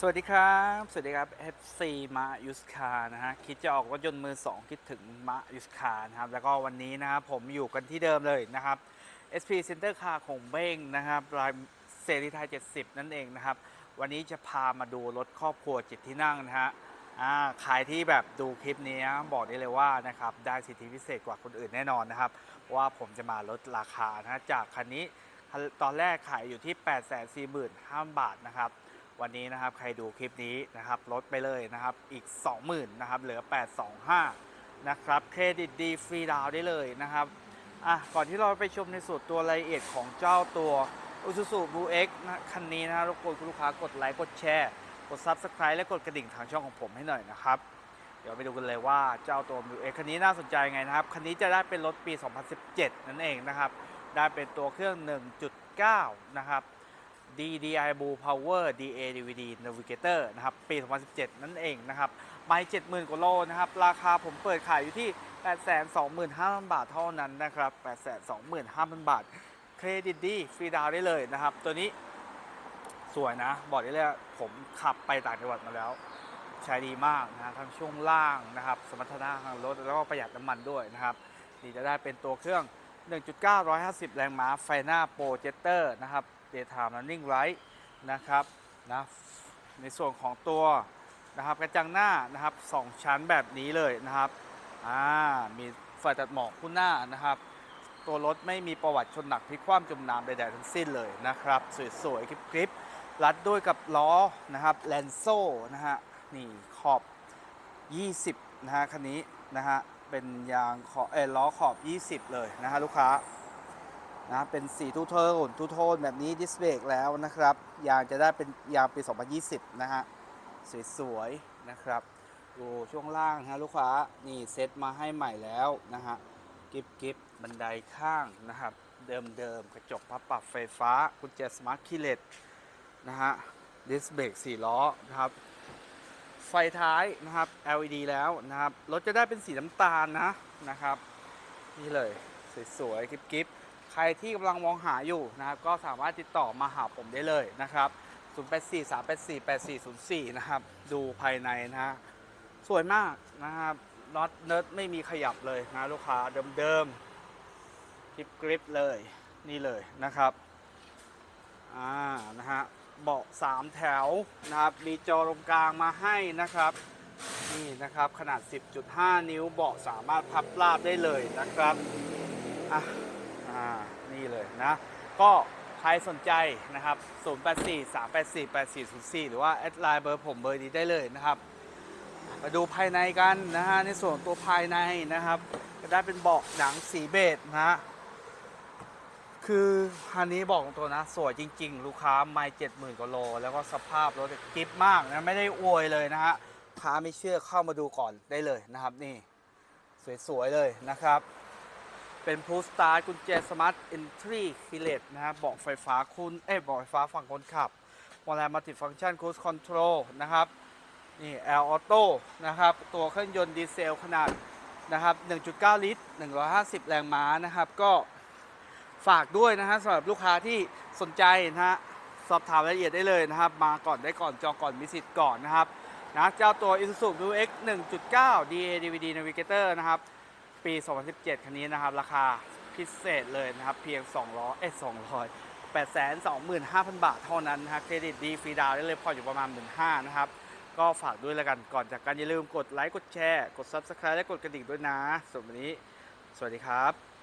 สวัสดีครับ สวัสดีครับ FC มายุสคานะฮะ คิดจะออกรถยนต์มือ 2 คิดถึงมายุสคานะครับ แล้วก็วันนี้นะครับผมอยู่กันที่เดิมเลยนะครับ SP Center Car ของเบ้งนะครับรายเสรีไทย 70 นั่นเองนะครับ วันนี้จะพามาดูรถครอบครัวจิตที่นั่งนะฮะอ่าใครที่แบบดูคลิปนี้นะบอกได้เลยว่านะครับได้สิทธิพิเศษกว่าคนอื่นแน่นอนนะครับ ว่าผมจะมาลดราคานะฮะจากคันนี้ตอนแรกขายอยู่ที่ 8 4 5 0 0 0 บาทนะครับ วันนี้นะครับใครดูคลิปนี้นะครับลดไปเลยนะครับอีก 20,000นะครับเหลือ 825นะครับเครดิตดีฟรีดาวได้เลยนะครับอะก่อนที่เราไปชมในส่วนตัวรายละเอียดของเจ้าตัว u s u z u Blue X นะคันนี้นะรบกวนคุณลูกค้ากดไลค์กดแชร์กด Subscribe และกดกระดิ่งทางช่องของผมให้หน่อยนะครับ เดี๋ยวไปดูกันเลยว่าเจ้าตัว Blue X คันนี้น่าสนใจไงนะครับ คันนี้จะได้เป็นรถปี 2017 นั่นเองนะครับ ได้เป็นตัวเครื่อง 1.9 นะครับ DDI Blue Power DA DVD Navigator นะครับ ปี 2017 นั่นเองนะครับไม่70,000กว่าโลนะครับ ราคาผมเปิดขายอยู่ที่ 825,000 บาทเท่านั้นนะครับ 825,000 บาท เครดิตดีฟรีดาวได้เลยนะครับ ตัวนี้สวยนะ บอกได้เลยผมขับไปต่างจังหวัดมาแล้ว ใช้ดีมากนะทั้งช่วงล่างนะครับ สมรรถนะทางรถแล้วก็ประหยัดน้ำมันด้วยนะครับนี่จะได้เป็นตัวเครื่อง 1.9 150 แรงม้า ไฟหน้าโปรเจคเตอร์นะครับ Daytime Running Light นะครับนะในส่วนของตัวนะครับกระจังหน้านะครับ 2 ชั้นแบบนี้เลยนะครับอ่ามีไฟตัดหมอกคู่หน้านะครับ ตัวรถไม่มีประวัติชนหนักพลิกคว่ำจมน้ำใดๆทั้งสิ้นเลยนะครับ สวยๆคลิปๆรัดด้วยกับล้อนะครับแลนโซ่นะฮะนี่ขอบ 20 นะฮะคันนี้นะฮะเป็นยางขอบเออล้อขอบ 20 เลยนะฮะลูกค้า นะเป็นสีทูโทนทูโทนแบบนี้ดิสเบรกแล้วนะครับ ยางจะได้เป็นยางปี 2020 นะฮะ สวยๆ นะครับ ดูช่วงล่างฮะลูกค้า นี่เซ็ตมาให้ใหม่แล้วนะฮะ กิบกิบบันไดข้างนะครับเดิมเดิมๆ กระจกพับปรับไฟฟ้า กุญแจสมาร์ทคีเลสนะฮะ ดิสเบรก4ล้อนะครับ ไฟท้ายนะครับ LED แล้วนะครับ รถจะได้เป็นสีน้ำตาลนะนะครับ นี่เลย สวยๆ กิบๆใครที่กำลังมองหาอยู่นะครับก็สามารถติดต่อมาหาผมได้เลยนะครับ 084 384 8404 นะครับ ดูภายในนะฮะสวยมากนะครับน็อตเนิร์ดไม่มีขยับเลยนะลูกค้าเดิมๆกริบกริบเลยนี่เลยนะครับอ่านะฮะเบาะสามแถวนะครับ มีจอตรงกลางมาให้นะครับ นี่นะครับขนาด 10.5 นิ้วเบาะสามารถพับราบได้เลยนะครับอะ อ่านี่เลยนะ ก็ใครสนใจนะครับ 084 384 8404 หรือว่าแอดไลน์เบอร์ผมเบอร์นี้ได้เลยนะครับมาดูภายในกันนะฮะในส่วนตัวภายในนะครับ ก็ได้เป็นเบาะหนังสีเบจนะฮะคือคันนี้บอกตรงๆนะ สวยจริง ๆ ลูกค้าไม่เจ็ดหมื่นกว่าโล แล้วก็สภาพรถกิฟมากนะ ไม่ได้อวยเลยนะฮะค้าไม่เชื่อเข้ามาดูก่อนได้เลยนะครับ นี่ สวย ๆ เลยนะครับ เป็นพูสตาร์กุญแจสมาร์ทเอนทรีคีเลตนะฮะเบาะไฟฟ้าคุณเอ้เบาะไฟฟ้าฝั่งคนขับวอลแลมัลติฟังก์ชันคูสคอนโทรลนะครับนี่ L Auto นะครับ ตัวเครื่องยนต์ดีเซลขนาดนะครับ 1.9 ลิตร 150 แรงม้านะครับ ก็ฝากด้วยนะฮะสำหรับลูกค้าที่สนใจนะฮะสอบถามรายละเอียดได้เลยนะครับ มาก่อนได้ก่อนจองก่อนมีสิทธิ์ก่อนนะครับนะเจ้าตัว Isuzu Blue X 1.9 DA DVD Navigator นะครับ ปี 2017 คันนี้นะครับ ราคาพิเศษเลยนะครับ เพียง 200 เอ้ย200 825,000 บาทเท่านั้นนะฮะเครดิตดีฟรีดาวได้เลยพออยู่ประมาณ 15,000นะครับ ก็ฝากด้วยแล้วกันก่อนจากการอย่าลืมกดไลค์ กดแชร์ กด Subscribe และกดกระดิ่งด้วยนะส่วนวันนี้ สวัสดีครับ